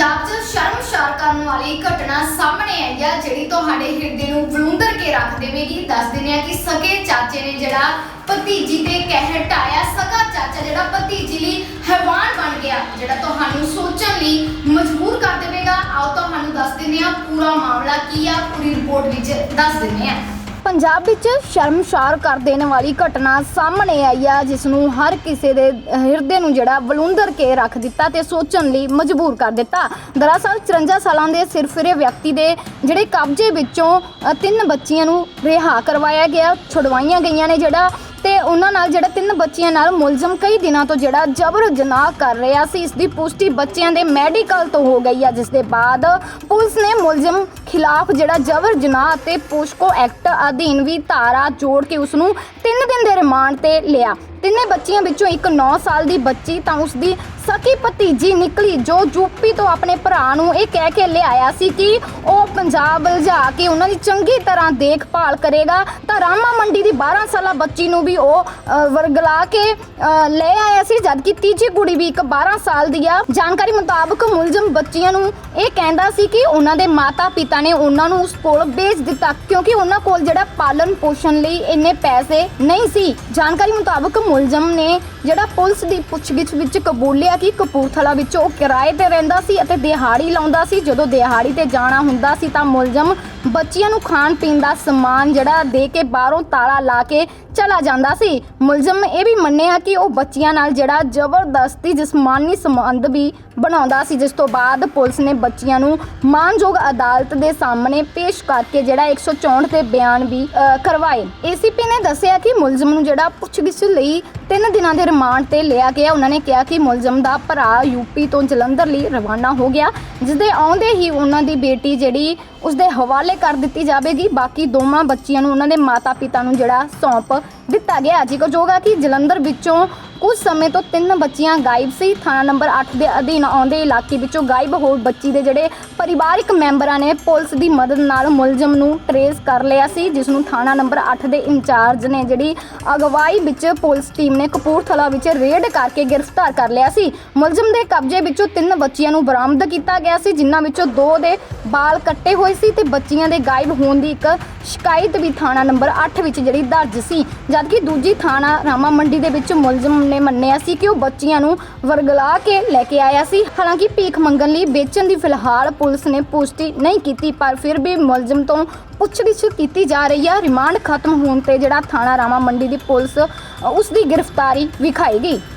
ਪੰਜਾਬ 'ਚ ਸ਼ਰਮਸ਼ਾਰ ਕਰਨ ਵਾਲੀ ਘਟਨਾ ਸਾਹਮਣੇ ਆਈ ਆ, ਜਿਹੜੀ ਤੁਹਾਡੇ ਹਿਰਦੇ ਨੂੰ ਬਲੂੰਦਰ ਕੇ ਰੱਖ ਦੇਵੇਗੀ। ਦੱਸ ਦਿੰਦੇ ਆ ਕਿ ਸਕੇ ਚਾਚੇ ਨੇ ਜਿਹੜਾ ਭਤੀਜੀ ਤੇ ਕਹਿਰ ਢਾਇਆ ਸਗਾ ਚਾਚਾ ਜਿਹੜਾ ਭਤੀਜੀ ਲਈ ਹੈਵਾਨ ਬਣ ਗਿਆ, ਜਿਹੜਾ ਤੁਹਾਨੂੰ ਸੋਚਣ ਲਈ ਮਜਬੂਰ ਕਰ ਦੇਵੇਗਾ। ਆਓ ਤੁਹਾਨੂੰ ਦੱਸ ਦਿੰਦੇ ਆ, ਪੂਰਾ ਮਾਮਲਾ ਕੀ ਆ, ਪੂਰੀ ਰਿਪੋਰਟ ਵਿੱਚ ਦੱਸ ਦਿੰਦੇ ਆ। ਪੰਜਾਬ ਵਿੱਚ ਸ਼ਰਮਸ਼ਾਰ ਕਰ ਦੇਣ ਵਾਲੀ ਘਟਨਾ ਸਾਹਮਣੇ ਆਈ ਆ, ਜਿਸ ਨੂੰ ਹਰ ਕਿਸੇ ਦੇ ਹਿਰਦੇ ਨੂੰ ਜਿਹੜਾ ਬਲੁੰਦਰ ਕੇ ਰੱਖ ਦਿੱਤਾ ਤੇ ਸੋਚਣ ਲਈ ਮਜਬੂਰ ਕਰ ਦਿੱਤਾ। ਦਰਅਸਲ 54 ਸਾਲਾਂ ਦੇ ਸਿਰਫਿਰੇ ਵਿਅਕਤੀ ਦੇ ਜਿਹੜੇ ਕਬਜ਼ੇ ਵਿੱਚੋਂ ਤਿੰਨ ਬੱਚੀਆਂ ਨੂੰ ਰਿਹਾ ਕਰਵਾਇਆ ਗਿਆ। ਛੁਡਵਾਈਆਂ ਗਈਆਂ ਨੇ ਜਿਹੜਾ ਤੇ ਉਹਨਾਂ ਨਾਲ ਜਿਹੜਾ ਤਿੰਨ ਬੱਚਿਆਂ ਨਾਲ ਮੁਲਜ਼ਮ ਕਈ ਦਿਨਾਂ ਤੋਂ ਜਿਹੜਾ ਜਬਰ ਜਨਾਹ ਕਰ ਰਿਹਾ ਸੀ, ਇਸ ਦੀ ਪੁਸ਼ਟੀ ਬੱਚਿਆਂ ਦੇ ਮੈਡੀਕਲ ਤੋਂ ਹੋ ਗਈ ਆ ਜਿਸ ਦੇ ਬਾਅਦ ਪੁਲਿਸ ਨੇ ਮੁਲਜ਼ਮ ਖਿਲਾਫ ਜਿਹੜਾ ਜਬਰ ਜਨਾਹ ਅਤੇ ਪੋਸਕੋ ਐਕਟ ਅਧੀਨ ਵੀ ਧਾਰਾ ਜੋੜ ਕੇ ਉਸ ਨੂੰ 3 ਦਿਨ ਦੇ ਰਿਮਾਂਡ ਤੇ ਲਿਆ। ਤਿੰਨੇ ਬੱਚੀਆਂ ਵਿੱਚੋਂ ਇੱਕ 9 ਸਾਲ ਦੀ ਬੱਚੀ ਤਾਂ ਉਸ ਦੀ ਸਕੀ ਭਤੀਜੀ ਨਿਕਲੀ ਜੋ ਯੂਪੀ ਤੋਂ ਆਪਣੇ ਭਰਾ ਨੂੰ ਇਹ ਕਹਿ ਕੇ ਲਿਆਇਆ ਸੀ ਕਿ ਉਹ ਪੰਜਾਬ ਲਿਜਾ ਕੇ ਉਹਨਾਂ ਦੀ ਚੰਗੀ ਤਰ੍ਹਾਂ ਦੇਖਭਾਲ ਕਰੇਗਾ ਤਾਂ ਰਾਮਾ ਮੰਡੀ ਦੀ 12 ਸਾਲਾ ਬੱਚੀ ਨੂੰ ਵੀ ਉਹ ਵਰਗਲਾ ਕੇ ਲੈ ਆਇਆ ਸੀ। ਜਦਕਿ ਤੀਜੀ ਕੁੜੀ ਵੀ ਇੱਕ 12 ਸਾਲ ਦੀ ਆ। ਜਾਣਕਾਰੀ ਮੁਤਾਬਕ ਮੁਲਜ਼ਮ ਬੱਚੀਆਂ ਨੂੰ ਇਹ ਕਹਿੰਦਾ ਸੀ ਕਿ ਉਹਨਾਂ ਦੇ ਮਾਤਾ ਪਿਤਾ ਨੇ ਉਹਨਾਂ ਨੂੰ ਉਸ ਕੋਲ ਵੇਚ ਦਿੱਤਾ ਕਿਉਂਕਿ ਉਹਨਾਂ ਕੋਲ ਜਿਹੜਾ ਪਾਲਣ ਪੋਸ਼ਣ ਲਈ ਇੰਨੇ ਪੈਸੇ ਨਹੀਂ ਸੀ। ਜਾਣਕਾਰੀ ਮੁਤਾਬਕ ਮੁਲਜ਼ਮ ਨੇ ਜਿਹੜਾ ਪੁਲਿਸ ਦੀ ਪੁੱਛਗਿੱਛ ਵਿੱਚ ਕਬੂਲਿਆ ਕਿ ਕਪੂਰਥਲਾ ਵਿੱਚ ਉਹ ਕਿਰਾਏ ਤੇ ਰਹਿੰਦਾ ਸੀ ਅਤੇ ਦਿਹਾੜੀ ਲਾਉਂਦਾ ਸੀ। ਜਦੋਂ ਦਿਹਾੜੀ ਤੇ ਜਾਣਾ ਹੁੰਦਾ ਸੀ ਤਾਂ ਮੁਲਜ਼ਮ ਬੱਚੀਆਂ ਨੂੰ ਖਾਣ ਪੀਣ ਦਾ ਸਮਾਨ ਜਿਹੜਾ ਦੇ ਕੇ ਬਾਹਰੋਂ ਤਾਲਾ ਲਾ ਕੇ ਚਲਾ ਜਾਂਦਾ ਸੀ। ਮੁਲਜ਼ਮ ਇਹ ਵੀ ਮੰਨਿਆ ਕਿ ਉਹ ਬੱਚੀਆਂ ਨਾਲ ਜਿਹੜਾ ਜ਼ਬਰਦਸਤੀ ਜਿਸਮਾਨੀ ਸੰਬੰਧ ਵੀ ਬਣਾਉਂਦਾ ਸੀ ਜਿਸ ਤੋਂ ਬਾਅਦ ਪੁਲਿਸ ਨੇ ਬੱਚੀਆਂ ਨੂੰ ਮਾਨਯੋਗ ਅਦਾਲਤ ਦੇ ਸਾਹਮਣੇ ਪੇਸ਼ ਕਰਕੇ ਜਿਹੜਾ 164 ਤੇ ਬਿਆਨ ਵੀ ਅ, ਕਰਵਾਏ। ਏਸੀਪੀ ਨੇ ਦੱਸਿਆ ਕਿ ਮੁਲਜ਼ਮ ਨੂੰ ਜਿਹੜਾ ਪੁੱਛਗਿੱਛ ਲਈ ਤਿੰਨ ਦਿਨਾਂ ਦੇ ਰਿਮਾਂਡ ਤੇ ਲਿਆ ਗਿਆ। ਉਹਨਾਂ ਨੇ ਕਿਹਾ ਕਿ ਮੁਲਜ਼ਮ ਦਾ ਭਰਾ ਯੂਪੀ ਤੋਂ ਜਲੰਧਰ ਲਈ ਰਵਾਨਾ ਹੋ ਗਿਆ ਜਿਸ ਦੇ ਆਉਂਦੇ ਹੀ ਉਹਨਾਂ ਦੀ ਬੇਟੀ ਜਿਹੜੀ ਉਸ ਦੇ ਹਵਾਲੇ ਕਰ ਦਿੱਤੀ ਜਾਵੇਗੀ। ਬਾਕੀ ਦੋਵਾਂ ਬੱਚੀਆਂ ਨੂੰ ਉਹਨਾਂ ਦੇ ਮਾਤਾ-ਪਿਤਾ ਨੂੰ ਜਿਹੜਾ ਸੌਂਪ ਦਿੱਤਾ ਗਿਆ। ਜ਼ਿਕਰਯੋਗ ਹੈ ਕਿ ਜਲੰਧਰ ਵਿੱਚੋਂ ਕੁਝ ਸਮੇਂ ਤੋਂ ਤਿੰਨ ਬੱਚੀਆਂ ਗਾਇਬ ਸੀ। ਥਾਣਾ ਨੰਬਰ 8 ਦੇ ਅਧੀਨ ਆਉਂਦੇ ਇਲਾਕੇ ਵਿੱਚੋਂ ਗਾਇਬ ਹੋ ਬੱਚੀ ਦੇ ਜਿਹੜੇ ਪਰਿਵਾਰਕ ਮੈਂਬਰਾਂ ਨੇ ਪੁਲਿਸ ਦੀ ਮਦਦ ਨਾਲ ਮੁਲਜ਼ਮ ਨੂੰ ਟਰੇਸ ਕਰ ਲਿਆ ਸੀ, ਜਿਸ ਨੂੰ ਥਾਣਾ ਨੰਬਰ 8 ਦੇ ਇੰਚਾਰਜ ਨੇ ਜਿਹੜੀ ਅਗਵਾਈ ਵਿੱਚ ਪੁਲਿਸ ਟੀਮ ਨੇ ਕਪੂਰਥਲਾ ਵਿੱਚ ਰੇਡ ਕਰਕੇ ਗ੍ਰਿਫਤਾਰ ਕਰ ਲਿਆ ਸੀ। ਮੁਲਜ਼ਮ ਦੇ ਕਬਜ਼ੇ ਵਿੱਚੋਂ ਤਿੰਨ ਬੱਚੀਆਂ ਨੂੰ ਬਰਾਮਦ ਕੀਤਾ ਗਿਆ ਸੀ, ਜਿਨ੍ਹਾਂ ਵਿੱਚੋਂ ਦੋ ਦੇ ਬਾਲ ਕੱਟੇ ਹੋਏ ਸੀ ਤੇ ਬੱਚੀਆਂ ਦੇ ਗਾਇਬ ਹੋਣ ਦੀ ਇੱਕ ਸ਼ਿਕਾਇਤ ਵੀ ਥਾਣਾ ਨੰਬਰ 8 ਵਿੱਚ ਜਿਹੜੀ ਦਰਜ ਸੀ। ਜਦਕਿ ਦੂਜੀ ਥਾਣਾ ਰਾਮਾ ਮੰਡੀ ਦੇ ਵਿੱਚ ਮੁਲਜ਼ਮ ਨੇ ਮੰਨਿਆ ਸੀ ਕਿ ਉਹ ਬੱਚੀਆਂ ਨੂੰ ਵਰਗਲਾ ਕੇ ਲੈ ਕੇ ਆਇਆ ਸੀ। ਹਾਲਾਂਕਿ ਭੀਖ ਮੰਗਣ ਲਈ ਵੇਚਣ ਦੀ ਫਿਲਹਾਲ ਪੁਲਿਸ ਨੇ ਪੁਸ਼ਟੀ ਨਹੀਂ ਕੀਤੀ, ਪਰ ਫਿਰ ਵੀ ਮੁਲਜ਼ਮ ਤੋਂ ਪੁੱਛਗਿੱਛ ਕੀਤੀ ਜਾ ਰਹੀ ਹੈ ਰਿਮਾਂਡ ਖਤਮ ਹੋਣ ਤੇ ਜਿਹੜਾ ਥਾਣਾ ਰਾਮਾ ਮੰਡੀ ਦੀ ਪੁਲਿਸ ਉਸ ਦੀ ਗ੍ਰਿਫਤਾਰੀ ਵਿਖਾਈ ਗਈ।